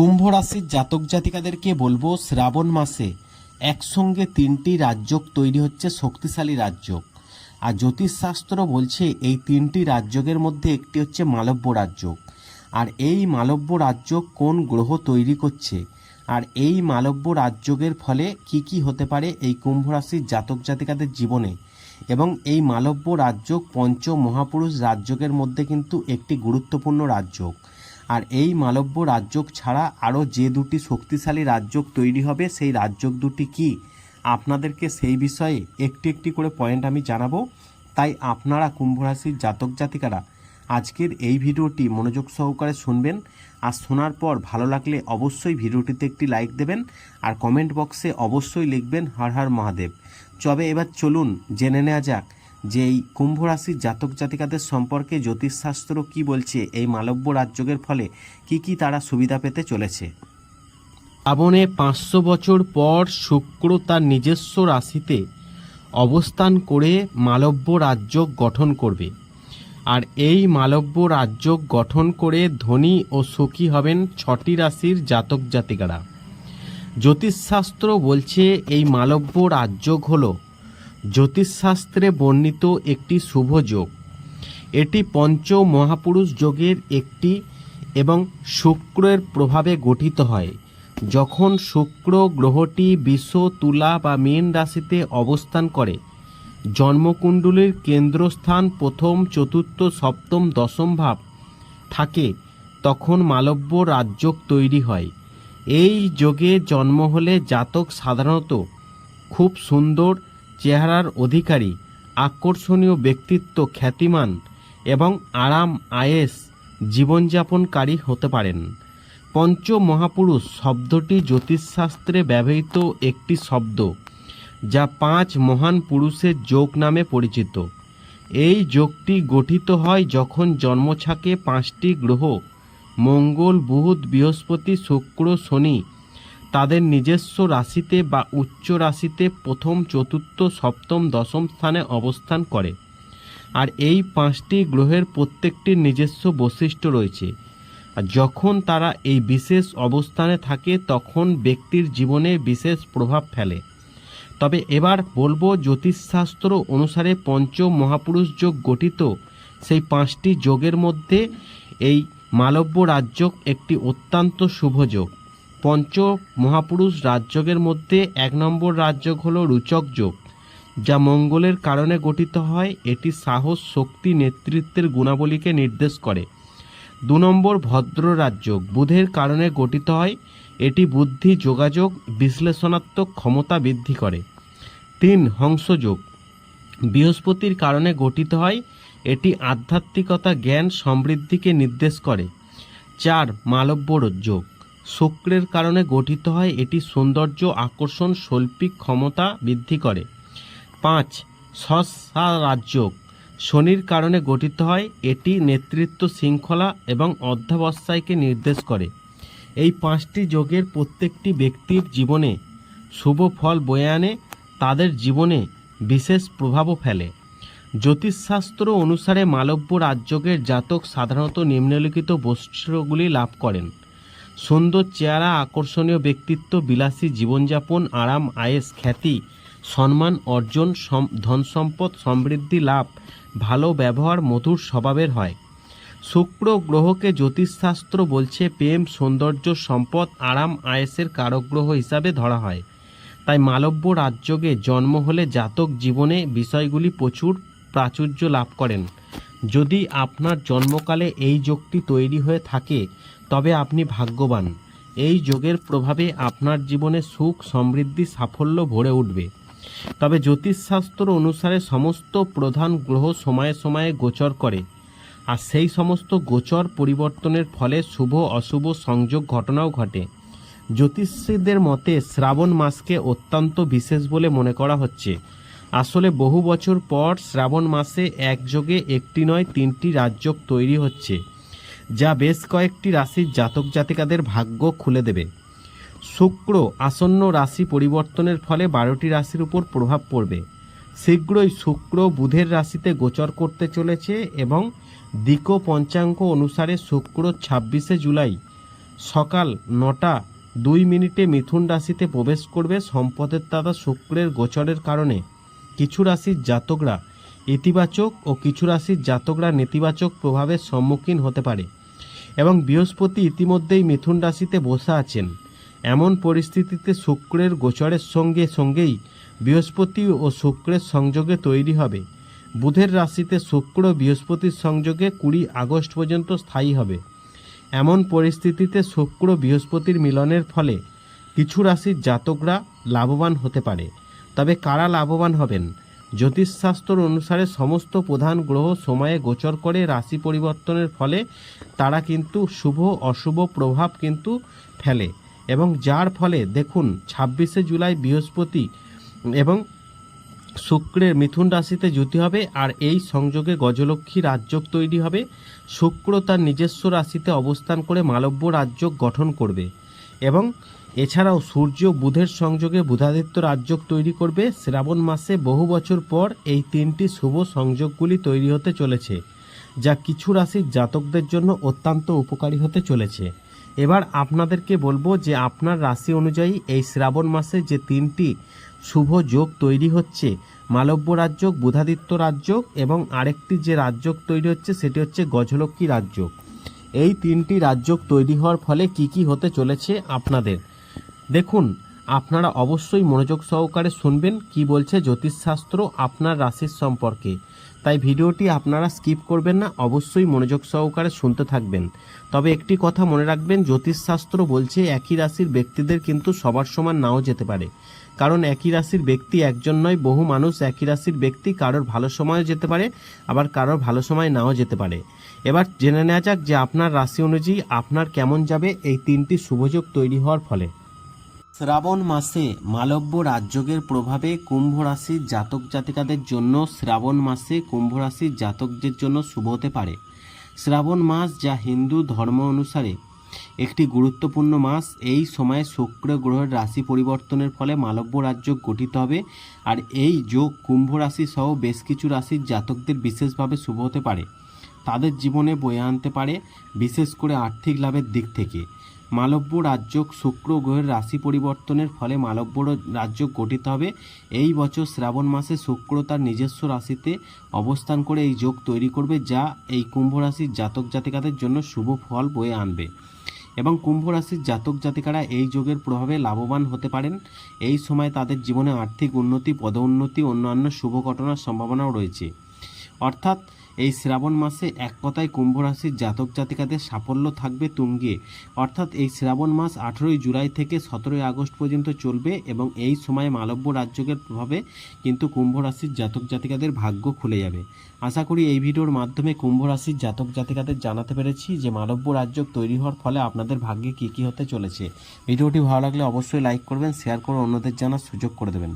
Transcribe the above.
কুম্ভ রাশির জাতক জাতিকাদেরকে বলব, শ্রাবণ মাসে একসঙ্গে তিনটি রাজ্যক তৈরি হচ্ছে, শক্তিশালী রাজ্যক আর জ্যোতিষশাস্ত্র বলছে, এই তিনটি রাজ্যকের মধ্যে একটি হচ্ছে মালব্য রাজ্যক আর এই মালব্য রাজ্য কোন গ্রহ তৈরি করছে? আর এই মালব্য রাজ্যকের ফলে কি কি হতে পারে এই কুম্ভ রাশির জাতক জাতিকাদের জীবনে? এবং এই মালব্য রাজ্য পঞ্চ মহাপুরুষ রাজ্যকের মধ্যে কিন্তু একটি গুরুত্বপূর্ণ রাজ্যক আর এই মালব্য রাজ্যক ছাড়া আরও যে দুটি শক্তিশালী রাজ্যক তৈরি হবে, সেই রাজ্যক দুটি কি? আপনাদেরকে সেই বিষয়ে একটি একটি করে পয়েন্ট আমি জানাব। তাই আপনারা কুম্ভ রাশির জাতক জাতিকারা, আজকের এই ভিডিওটি মনোযোগ সহকারে শুনবেন। আর শোনার পর ভালো লাগলে অবশ্যই ভিডিওটিতে একটি লাইক দেবেন আর কমেন্ট বক্সে অবশ্যই লিখবেন, হর হর মহাদেব। তবে এবার চলুন, জেনে নেওয়া যাক যে এই কুম্ভ রাশির জাতক জাতিকাদের সম্পর্কে জ্যোতিষশাস্ত্র কি বলছে, এই মালব্য রাজ্যের ফলে কি কি তারা সুবিধা পেতে চলেছে? শ্রাবণে পাঁচশো বছর পর শুক্র তার নিজস্ব রাশিতে অবস্থান করে মালব্য রাজ্য গঠন করবে। আর এই মালব্য রাজ্য গঠন করে ধনী ও সুখী হবেন ছটি রাশির জাতক জাতিকারা। জ্যোতিষশাস্ত্র বলছে, এই মালব্য রাজযোগ হল জ্যোতিষশাস্ত্রে বর্ণিত একটি শুভ যোগ। এটি পঞ্চ মহাপুরুষ যোগের একটি এবং শুক্রের প্রভাবে গঠিত হয়। যখন শুক্র গ্রহটি বিশ্ব, তুলা বা মীন রাশিতে অবস্থান করে, জন্মকুণ্ডলীর কেন্দ্রস্থান প্রথম, চতুর্থ, সপ্তম, দশম ভাব থাকে, তখন মালব্য রাজ্যক তৈরি হয়। এই যোগে জন্ম হলে জাতক সাধারণত খুব সুন্দর চেহারার অধিকারী, আকর্ষণীয় ব্যক্তিত্ব খ্যাতিমান এবং আরাম, আয়েস জীবনযাপনকারী হতে পারেন। পঞ্চ মহাপুরুষ শব্দটি জ্যোতিষশাস্ত্রে ব্যবহৃত একটি শব্দ, যা পাঁচ মহান পুরুষের যোগ নামে পরিচিত। এই যোগটি গঠিত হয় যখন জন্মছাকে পাঁচটি গ্রহ, মঙ্গল, বুধ, বৃহস্পতি, শুক্র, শনি তাদের নিজস্ব রাশিতে বা উচ্চ রাশিতে প্রথম, চতুর্থ, সপ্তম, দশম স্থানে অবস্থান করে। আর এই পাঁচটি গ্রহের প্রত্যেকটির নিজস্ব বৈশিষ্ট্য রয়েছে। আর যখন তারা এই বিশেষ অবস্থানে থাকে, তখন ব্যক্তির জীবনে বিশেষ প্রভাব ফেলে। তবে এবার বলব, জ্যোতিষশাস্ত্র অনুসারে পঞ্চ মহাপুরুষ যোগ গঠিত সেই পাঁচটি যোগের মধ্যে এই মালব্য রাজযোগ একটি অত্যন্ত শুভ যোগ। পঞ্চ মহাপুরুষ রাজযোগের মধ্যে এক নম্বর রাজযোগ হল রুচক যোগ, যা মঙ্গলের কারণে গঠিত হয়। এটি সাহস, শক্তি, নেতৃত্বের গুণাবলীকে নির্দেশ করে। দু নম্বর ভদ্র রাজযোগ, বুধের কারণে গঠিত হয়। এটি বুদ্ধি, যোগাযোগ, বিশ্লেষণাত্মক ক্ষমতা বৃদ্ধি করে। তিন হংসযোগ বৃহস্পতির কারণে গঠিত হয়। এটি আধ্যাত্মিকতা, জ্ঞান সমৃদ্ধিকে নির্দেশ করে। চার মালব্য যোগ শুক্রের কারণে গঠিত হয়, এটি সৌন্দর্য আকর্ষণ, শৈল্পিক ক্ষমতা বৃদ্ধি করে। পাঁচ সসা রাজযোগ শনির কারণে গঠিত হয়, এটি নেতৃত্ব শৃঙ্খলা এবং অধ্যাবসায়কে নির্দেশ করে। এই পাঁচটি যোগের প্রত্যেকটি ব্যক্তির জীবনে শুভ ফল বয়ে আনে, তাদের জীবনে বিশেষ প্রভাবও ফেলে। জ্যোতিষশাস্ত্র অনুসারে মালব্য রাজযোগের জাতক সাধারণত নিম্নলিখিত বৈশিষ্ট্যগুলি লাভ করেন। সুন্দর চেহারা, আকর্ষণীয় ব্যক্তিত্ব, বিলাসী জীবনযাপন, আরাম, আয়েস, খ্যাতি, সম্মান, অর্জন ধন সম্পদ, সমৃদ্ধি, লাভ, ভালো ব্যবহার, মধুর স্বভাবের হয়। শুক্র গ্রহকে জ্যোতিষশাস্ত্র বলছে, প্রেম, সৌন্দর্য, সম্পদ, আরাম, আয়েসের কারক গ্রহ হিসাবে ধরা হয়। তাই মালব্য রাজযোগে জন্ম হলে জাতক জীবনে বিষয়গুলি প্রচুর প্রাচুর্য লাভ করেন। যদি আপনার জন্মকালে এই যোগটি তৈরি হয়ে থাকে, তবে আপনি ভাগ্যবান। এই যোগের প্রভাবে আপনার জীবনে সুখ, সমৃদ্ধি, সাফল্য ভরে উঠবে। তবে জ্যোতিষশাস্ত্র অনুসারে সমস্ত প্রধান গ্রহ সময়ে সময়ে গোচর করে, আর সেই সমস্ত গোচর পরিবর্তনের ফলে শুভ, অশুভ সংযোগ ঘটনাও ঘটে। জ্যোতিষীদের মতে শ্রাবণ মাসকে অত্যন্ত বিশেষ বলে মনে করা হচ্ছে। আসলে বহু বছর পর শ্রাবণ মাসে একযোগে একটি নয় তিনটি রাজযোগ তৈরি হচ্ছে, যা বেশ কয়েকটি রাশির জাতক জাতিকাদের ভাগ্য খুলে দেবে। শুক্র আসন্ন রাশি পরিবর্তনের ফলে বারোটি রাশির উপর প্রভাব পড়বে। শীঘ্রই শুক্র বুধের রাশিতে গোচর করতে চলেছে এবং দিক পঞ্চাঙ্গ অনুসারে শুক্র ছাব্বিশে জুলাই সকাল নটা দুই মিনিটে মিথুন রাশিতে প্রবেশ করবে সম্পদের দাদা শুক্রের গোচরের কারণে। কিছু রাশির জাতকরা ইতিবাচক ও কিছু রাশির জাতকরা নেতিবাচক প্রভাবের সম্মুখীন হতে পারে এবং বৃহস্পতি ইতিমধ্যেই মিথুন রাশিতে বসে আছেন। এমন পরিস্থিতিতে শুক্রের গোচরের সঙ্গে সঙ্গেই বৃহস্পতি ও শুক্রের সংযোগে তৈরি হবে। বুধের রাশিতে শুক্র বৃহস্পতির সংযোগে কুড়ি আগস্ট পর্যন্ত স্থায়ী হবে। এমন পরিস্থিতিতে শুক্র বৃহস্পতির মিলনের ফলে কিছু রাশির জাতকরা লাভবান হতে পারে। তবে কারা লাভবান হবেন? জ্যোতিষশাস্ত্র অনুসারে সমস্ত প্রধান গ্রহ সময়ে গোচর করে রাশি পরিবর্তনের ফলে তারা কিন্তু শুভ, অশুভ প্রভাব কিন্তু ফেলে এবং যার ফলে দেখুন, ছাব্বিশে জুলাই বৃহস্পতি এবং শুক্রের মিথুন রাশিতে যুতি হবে আর এই সংযোগে গজলক্ষ্মী রাজযোগ তৈরি হবে। শুক্র তার নিজস্ব রাশিতে অবস্থান করে মালব্য রাজযোগ গঠন করবে এবং এছাড়াও সূর্য বুধের সংযোগে বুধাদিত্য রাজযোগ তৈরি করবে। শ্রাবণ মাসে বহু বছর পর এই তিনটি শুভ সংযোগগুলি তৈরি হতে চলেছে, যা কিছু রাশির জাতকদের জন্য অত্যন্ত উপকারী হতে চলেছে। এবার আপনাদেরকে বলব যে আপনার রাশি অনুযায়ী এই শ্রাবণ মাসে যে তিনটি শুভ যোগ তৈরি হচ্ছে, মালব্য রাজযোগ, বুধাদিত্য রাজযোগ এবং আরেকটি যে রাজযোগ তৈরি হচ্ছে সেটি হচ্ছে গজলক্ষ্মী রাজযোগ। এই তিনটি রাজযোগ তৈরি হওয়ার ফলে কি কি হতে চলেছে আপনাদের? দেখুন, আপনারা অবশ্যই মনোযোগ সহকারে শুনবেন কি বলছে জ্যোতিষশাস্ত্র আপনার রাশির সম্পর্কে। তাই ভিডিওটি আপনারা স্কিপ করবেন না, অবশ্যই মনোযোগ সহকারে শুনতে থাকবেন। তবে একটি কথা মনে রাখবেন, জ্যোতিষশাস্ত্র বলছে একই রাশির ব্যক্তিদের কিন্তু সবার সমান নাও যেতে পারে। কারণ একই রাশির ব্যক্তি একজন নয়, বহু মানুষ একই রাশির ব্যক্তি কারোর ভালো সময়ও যেতে পারে, আবার কারোর ভালো সময় নাও যেতে পারে। এবার জেনে নেওয়া যাক যে আপনার রাশি অনুযায়ী আপনার কেমন যাবে এই তিনটি শুভযোগ তৈরি হওয়ার ফলে। শ্রাবণ মাসে মালব্য রাজযোগের প্রভাবে কুম্ভ রাশির জাতক জাতিকাদের জন্য শ্রাবণ মাসে কুম্ভ রাশির জাতকদের জন্য শুভ হতে পারে। শ্রাবণ মাস যা হিন্দু ধর্ম অনুসারে একটি গুরুত্বপূর্ণ মাস। এই সময়ে শুক্র গ্রহের রাশি পরিবর্তনের ফলে মালব্য রাজযোগ গঠিত হবে আর এই যোগ কুম্ভ রাশি সহ বেশ কিছু রাশির জাতকদের বিশেষভাবে শুভ হতে পারে। তাদের জীবনে বয়ে আনতে পারে, বিশেষ করে আর্থিক লাভের দিক থেকে। মালব্য রাজ্য শুক্র গ্রহের রাশি পরিবর্তনের ফলে মালব্য রাজ্য গঠিত হবে। এই বছর শ্রাবণ মাসে শুক্র তার নিজস্ব রাশিতে অবস্থান করে এই যোগ তৈরি করবে, যা এই কুম্ভ রাশির জাতক জাতিকাদের জন্য শুভ ফল বয়ে আনবে। এবং কুম্ভ রাশির জাতক জাতিকারা এই যোগের প্রভাবে লাভবান হতে পারেন। এই সময় তাদের জীবনে আর্থিক উন্নতি, পদোন্নতি, অন্যান্য শুভ ঘটনার সম্ভাবনাও রয়েছে। অর্থাৎ এই শ্রাবণ মাসে এক কথায় কুম্ভ রাশির জাতক জাতিকাদের সাফল্য থাকবে তুঙ্গে। অর্থাৎ এই শ্রাবণ মাস আঠেরোই জুলাই থেকে সতেরোই আগস্ট পর্যন্ত চলবে এবং এই সময় মালব্য রাজযোগের প্রভাবে কিন্তু কুম্ভ রাশির জাতক জাতিকাদের ভাগ্য খুলে যাবে। আশা করি এই ভিডিওর মাধ্যমে কুম্ভ রাশির জাতক জাতিকাদের জানাতে পেরেছি যে মালব্য রাজযোগ তৈরি হওয়ার ফলে আপনাদের ভাগ্যে কী কী হতে চলেছে। ভিডিওটি ভালো লাগলে অবশ্যই লাইক করবেন, শেয়ার করে অন্যদের জানার সুযোগ করে দেবেন।